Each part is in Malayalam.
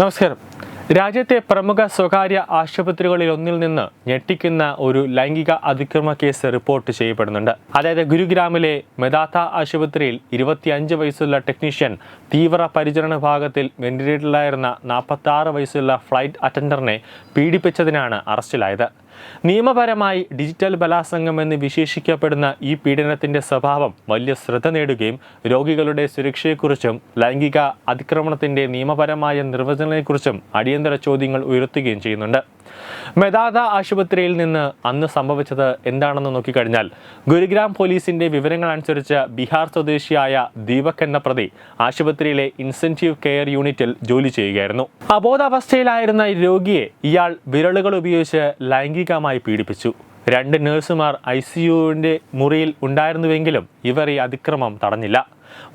നമസ്കാരം. രാജ്യത്തെ പ്രമുഖ സ്വകാര്യ ആശുപത്രികളിൽ ഒന്നിൽ നിന്ന് ഞെട്ടിക്കുന്ന ഒരു ലൈംഗിക അതിക്രമ കേസ് റിപ്പോർട്ട് ചെയ്യപ്പെടുന്നുണ്ട്. അതായത് ഗുരുഗ്രാമിലെ മെദാത്ത ആശുപത്രിയിൽ ഇരുപത്തിയഞ്ച് വയസ്സുള്ള ടെക്നീഷ്യൻ തീവ്ര പരിചരണ വിഭാഗത്തിൽ വെന്റിലേറ്ററിലായിരുന്ന നാൽപ്പത്തി വയസ്സുള്ള ഫ്ലൈറ്റ് അറ്റൻഡറിനെ പീഡിപ്പിച്ചതിനാണ് അറസ്റ്റിലായത്. നിയമപരമായി ഡിജിറ്റൽ ബലാത്സംഗം എന്ന് വിശേഷിക്കപ്പെടുന്ന ഈ പീഡനത്തിന്റെ സ്വഭാവം വലിയ ശ്രദ്ധ നേടുകയും രോഗികളുടെ സുരക്ഷയെക്കുറിച്ചും ലൈംഗിക അതിക്രമണത്തിന്റെ നിയമപരമായ നിർവചനത്തെക്കുറിച്ചും അടിയന്തര ചോദ്യങ്ങൾ ഉയർത്തുകയും ചെയ്യുന്നുണ്ട്. മെദാദ ആശുപത്രിയിൽ നിന്ന് അന്ന് സംഭവിച്ചത് എന്താണെന്ന് നോക്കിക്കഴിഞ്ഞാൽ ഗുരുഗ്രാം പോലീസിന്റെ വിവരങ്ങൾ അനുസരിച്ച് ബീഹാർ സ്വദേശിയായ ദീപക് എന്ന പ്രതി ആശുപത്രിയിലെ ഇൻസെന്റീവ് കെയർ യൂണിറ്റിൽ ജോലി ചെയ്യുകയായിരുന്നു. അബോധാവസ്ഥയിലായിരുന്ന രോഗിയെ ഇയാൾ വിരളുകൾ ഉപയോഗിച്ച് ലൈംഗികമായി പീഡിപ്പിച്ചു. രണ്ട് നഴ്സുമാർ ഐ സിയുവിന്റെ മുറിയിൽ ഉണ്ടായിരുന്നുവെങ്കിലും ഇവർ ഈ അതിക്രമം തടഞ്ഞില്ല.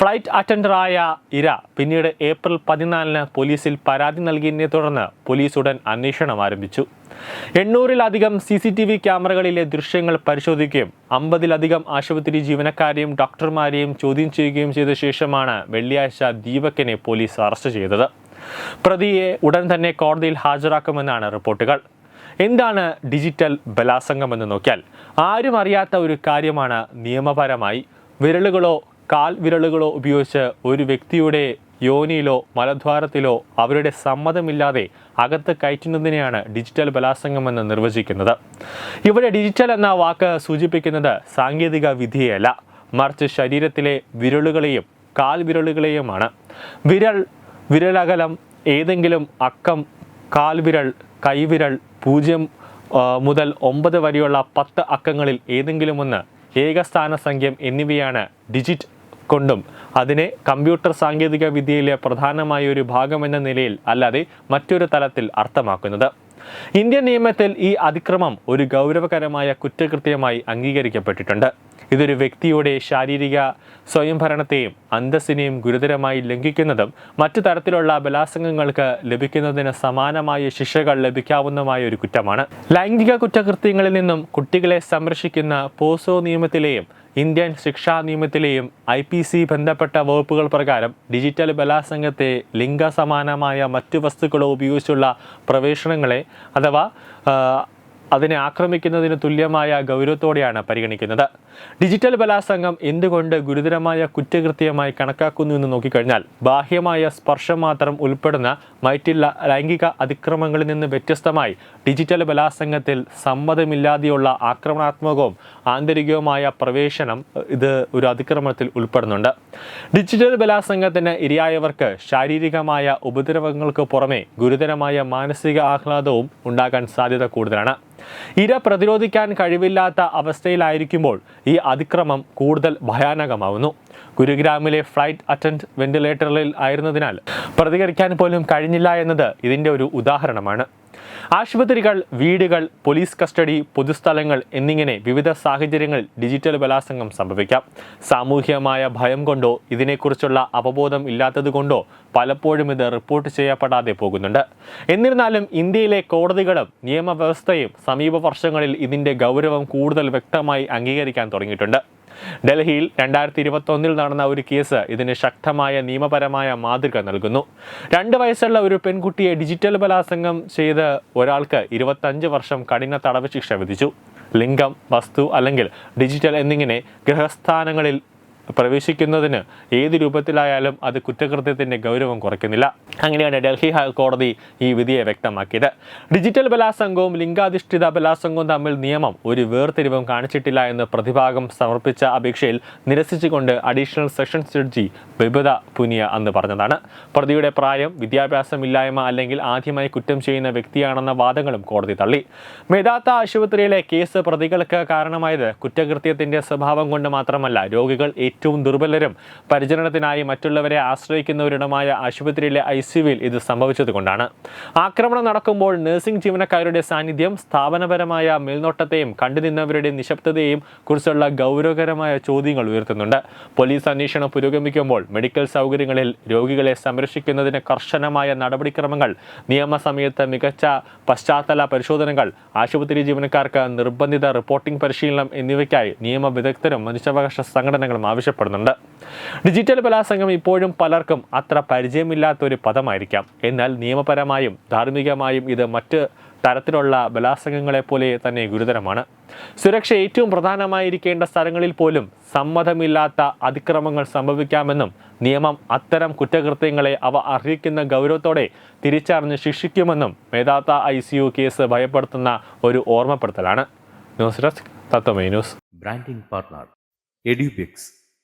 ഫ്ലൈറ്റ് അറ്റൻഡറായ ഇര പിന്നീട് ഏപ്രിൽ പതിനാലിന് പോലീസിൽ പരാതി നൽകിയതിനെ തുടർന്ന് പോലീസ് ഉടൻ അന്വേഷണം ആരംഭിച്ചു. എണ്ണൂറിലധികം സി സി ടി വി ക്യാമറകളിലെ ദൃശ്യങ്ങൾ പരിശോധിക്കുകയും അമ്പതിലധികം ആശുപത്രി ജീവനക്കാരെയും ഡോക്ടർമാരെയും ചോദ്യം ചെയ്യുകയും ചെയ്ത ശേഷമാണ് വെള്ളിയാഴ്ച ദീപക്കിനെ പോലീസ് അറസ്റ്റ് ചെയ്തത്. പ്രതിയെ ഉടൻ തന്നെ കോടതിയിൽ ഹാജരാക്കുമെന്നാണ് റിപ്പോർട്ടുകൾ. എന്താണ് ഡിജിറ്റൽ ബലാത്സംഗം എന്ന് നോക്കിയാൽ ആരും അറിയാത്ത ഒരു കാര്യമാണ് നിയമപരമായി. വിരലുകളോ കാൽ വിരലുകളോ ഉപയോഗിച്ച് ഒരു വ്യക്തിയുടെ യോനിയിലോ മലദ്വാരത്തിലോ അവരുടെ സമ്മതമില്ലാതെ അകത്ത് കയറ്റുന്നതിനെയാണ് ഡിജിറ്റൽ ബലാത്സംഗം എന്ന് നിർവചിക്കുന്നത്. ഇവിടെ ഡിജിറ്റൽ എന്ന വാക്ക് സൂചിപ്പിക്കുന്നത് സാങ്കേതിക വിധിയല്ല മറിച്ച് ശരീരത്തിലെ വിരലുകളെയും കാൽ വിരലുകളെയുമാണ് വിരൽ വിരലകലം ഏതെങ്കിലും അക്കം കാൽ കാൽവിരൽ കൈവിരൽ പൂജ്യം മുതൽ ഒമ്പത് വരെയുള്ള പത്ത് അക്കങ്ങളിൽ ഏതെങ്കിലും ഒന്ന് ഏകസ്ഥാന സംഖ്യം എന്നിവയാണ് ഡിജിറ്റ് കൊണ്ടും അതിനെ കമ്പ്യൂട്ടർ സാങ്കേതിക വിദ്യയിലെ പ്രധാനമായ ഒരു ഭാഗമെന്ന നിലയിൽ അല്ലാതെ മറ്റൊരു തലത്തിൽ അർത്ഥമാക്കുന്നത്. ഇന്ത്യൻ നിയമത്തിൽ ഈ അതിക്രമം ഒരു ഗൗരവകരമായ കുറ്റകൃത്യമായി അംഗീകരിക്കപ്പെട്ടിട്ടുണ്ട്. ഇതൊരു വ്യക്തിയുടെ ശാരീരിക സ്വയംഭരണത്തെയും അന്തസ്സിനെയും ഗുരുതരമായി ലംഘിക്കുന്നതും മറ്റു തരത്തിലുള്ള ബലാസംഗങ്ങൾക്ക് ലഭിക്കുന്നതിന് സമാനമായ ശിക്ഷകൾ ലഭിക്കാവുന്നതുമായ ഒരു കുറ്റമാണ്. ലൈംഗിക കുറ്റകൃത്യങ്ങളിൽ നിന്നും കുട്ടികളെ സംരക്ഷിക്കുന്ന പോസോ നിയമത്തിലെയും ഇന്ത്യൻ ശിക്ഷാ നിയമത്തിലെയും ഐ പി സി ബന്ധപ്പെട്ട വകുപ്പുകൾ പ്രകാരം ഡിജിറ്റൽ ബലാസംഗത്തെ ലിംഗസമാനമായ മറ്റു വസ്തുക്കളോ ഉപയോഗിച്ചുള്ള പ്രവേശനങ്ങളെ അഥവാ അതിനെ ആക്രമിക്കുന്നതിന് തുല്യമായ ഗൗരവത്തോടെയാണ് പരിഗണിക്കുന്നത്. ഡിജിറ്റൽ ബലാത്സംഗം എന്തുകൊണ്ട് ഗുരുതരമായ കുറ്റകൃത്യമായി കണക്കാക്കുന്നു എന്ന് നോക്കിക്കഴിഞ്ഞാൽ ബാഹ്യമായ സ്പർശം മാത്രം ഉൾപ്പെടുന്ന മറ്റുള്ള ലൈംഗിക അതിക്രമങ്ങളിൽ നിന്ന് വ്യത്യസ്തമായി ഡിജിറ്റൽ ബലാത്സംഗത്തിൽ സമ്മതമില്ലാതെയുള്ള ആക്രമണാത്മകവും ആന്തരികവുമായ പ്രവേശനം ഇത് ഒരു അതിക്രമത്തിൽ ഉൾപ്പെടുന്നുണ്ട്. ഡിജിറ്റൽ ബലാത്സംഗത്തിന് ഇരയായവർക്ക് ശാരീരികമായ ഉപദ്രവങ്ങൾക്ക് പുറമെ ഗുരുതരമായ മാനസിക ആഹ്ലാദവും ഉണ്ടാകാൻ സാധ്യത കൂടുതലാണ്. ഇര പ്രതിരോധിക്കാൻ കഴിവില്ലാത്ത അവസ്ഥയിലായിരിക്കുമ്പോൾ ഈ അതിക്രമം കൂടുതൽ ഭയാനകമാവുന്നു. ഗുരുഗ്രാമിലെ ഫ്ലൈറ്റ് അറ്റൻഡ് വെന്റിലേറ്ററിൽ ആയിരുന്നതിനാൽ പ്രതികരിക്കാൻ പോലും കഴിഞ്ഞില്ല എന്നത് ഇതിന്റെ ഒരു ഉദാഹരണമാണ്. ആശുപത്രികൾ വീടുകൾ പോലീസ് കസ്റ്റഡി പൊതുസ്ഥലങ്ങൾ എന്നിങ്ങനെ വിവിധ സാഹചര്യങ്ങളിൽ ഡിജിറ്റൽ ബലാസംഗം സംഭവിക്കാം. സാമൂഹ്യമായ ഭയം കൊണ്ടോ ഇതിനെക്കുറിച്ചുള്ള അവബോധം ഇല്ലാത്തതുകൊണ്ടോ പലപ്പോഴും ഇത് റിപ്പോർട്ട് ചെയ്യപ്പെടാതെ പോകുന്നുണ്ട്. എന്നിരുന്നാലും ഇന്ത്യയിലെ കോടതികളും നിയമവ്യവസ്ഥയും സമീപ വർഷങ്ങളിൽ ഇതിന്റെ ഗൗരവം കൂടുതൽ വ്യക്തമായി അംഗീകരിക്കാൻ തുടങ്ങിയിട്ടുണ്ട്. ഡൽഹിയിൽ രണ്ടായിരത്തി ഇരുപത്തൊന്നിൽ നടന്ന ഒരു കേസ് ഇതിന് ശക്തമായ നിയമപരമായ മാതൃക നൽകുന്നു. രണ്ട് വയസ്സുള്ള ഒരു പെൺകുട്ടിയെ ഡിജിറ്റൽ ബലാത്സംഗം ചെയ്ത് ഒരാൾക്ക് ഇരുപത്തഞ്ച് വർഷം കഠിന തടവ് ശിക്ഷ വിധിച്ചു. ലിംഗം വസ്തു അല്ലെങ്കിൽ ഡിജിറ്റൽ എന്നിങ്ങനെ ഗൃഹസ്ഥാനങ്ങളിൽ പ്രവേശിക്കുന്നതിന് ഏത് രൂപത്തിലായാലും അത് കുറ്റകൃത്യത്തിന്റെ ഗൗരവം കുറയ്ക്കുന്നില്ല. അങ്ങനെയാണ് ഡൽഹി ഹൈക്കോടതി ഈ വിധിയെ വ്യക്തമാക്കിയത്. ഡിജിറ്റൽ ബലാത്സംഗവും ലിംഗാധിഷ്ഠിത ബലാത്സംഗവും തമ്മിൽ നിയമം ഒരു വേർതിരിവും കാണിച്ചിട്ടില്ല എന്ന് പ്രതിഭാഗം സമർപ്പിച്ച അപേക്ഷയിൽ നിരസിച്ചുകൊണ്ട് additional sessions judge Bibita Punia അന്ന് പറഞ്ഞതാണ്. പ്രതിയുടെ പ്രായം വിദ്യാഭ്യാസമില്ലായ്മ അല്ലെങ്കിൽ ആദ്യമായി കുറ്റം ചെയ്യുന്ന വ്യക്തിയാണെന്ന വാദങ്ങളും കോടതി തള്ളി. മെദാത്ത ആശുപത്രിയിലെ കേസ് പ്രതികൾക്ക് കാരണമായത് കുറ്റകൃത്യത്തിന്റെ സ്വഭാവം കൊണ്ട് മാത്രമല്ല രോഗികൾ ഏറ്റവും ദുർബലരും പരിചരണത്തിനായി മറ്റുള്ളവരെ ആശ്രയിക്കുന്നവരിടമായ ആശുപത്രിയിലെ ഐ സിയുവിൽ ഇത് സംഭവിച്ചതുകൊണ്ടാണ്. ആക്രമണം നടക്കുമ്പോൾ നഴ്സിംഗ് ജീവനക്കാരുടെ സാന്നിധ്യം സ്ഥാപനപരമായ മേൽനോട്ടത്തെയും കണ്ടുനിന്നവരുടെ നിശബ്ദതയെയും കുറിച്ചുള്ള ഗൗരവകരമായ ചോദ്യങ്ങൾ ഉയർത്തുന്നുണ്ട്. പോലീസ് അന്വേഷണം പുരോഗമിക്കുമ്പോൾ മെഡിക്കൽ സൗകര്യങ്ങളിൽ രോഗികളെ സംരക്ഷിക്കുന്നതിന് കർശനമായ നടപടിക്രമങ്ങൾ നിയമസമയത്ത് മികച്ച പശ്ചാത്തല പരിശോധനകൾ ആശുപത്രി ജീവനക്കാർക്ക് നിർബന്ധിത റിപ്പോർട്ടിംഗ് പരിശീലനം എന്നിവയ്ക്കായി നിയമ വിദഗ്ധരും മനുഷ്യാവകാശ സംഘടനകളും ആവശ്യം ആവശ്യപ്പെടുന്നുണ്ട്. ഡിജിറ്റൽ ബലാസംഗം ഇപ്പോഴും പലർക്കും അത്ര പരിചയമില്ലാത്ത ഒരു പദമായിരിക്കാം. എന്നാൽ നിയമപരമായും ധാർമ്മികമായും ഇത് മറ്റ് തരത്തിലുള്ള ബലാസംഗങ്ങളെ പോലെ തന്നെ ഗുരുതരമാണ്. സുരക്ഷ ഏറ്റവും പ്രധാനമായിരിക്കേണ്ട സ്ഥലങ്ങളിൽ പോലും സമ്മതമില്ലാത്ത അതിക്രമങ്ങൾ സംഭവിക്കാമെന്നും നിയമം അത്തരം കുറ്റകൃത്യങ്ങളെ അവ അർഹിക്കുന്ന ഗൗരവത്തോടെ തിരിച്ചറിഞ്ഞ് ശിക്ഷിക്കുമെന്നും മേധാത്ത ഐ കേസ് ഭയപ്പെടുത്തുന്ന ഒരു ഓർമ്മപ്പെടുത്തലാണ്. News desk Tatvame news. Branding partner Edubix.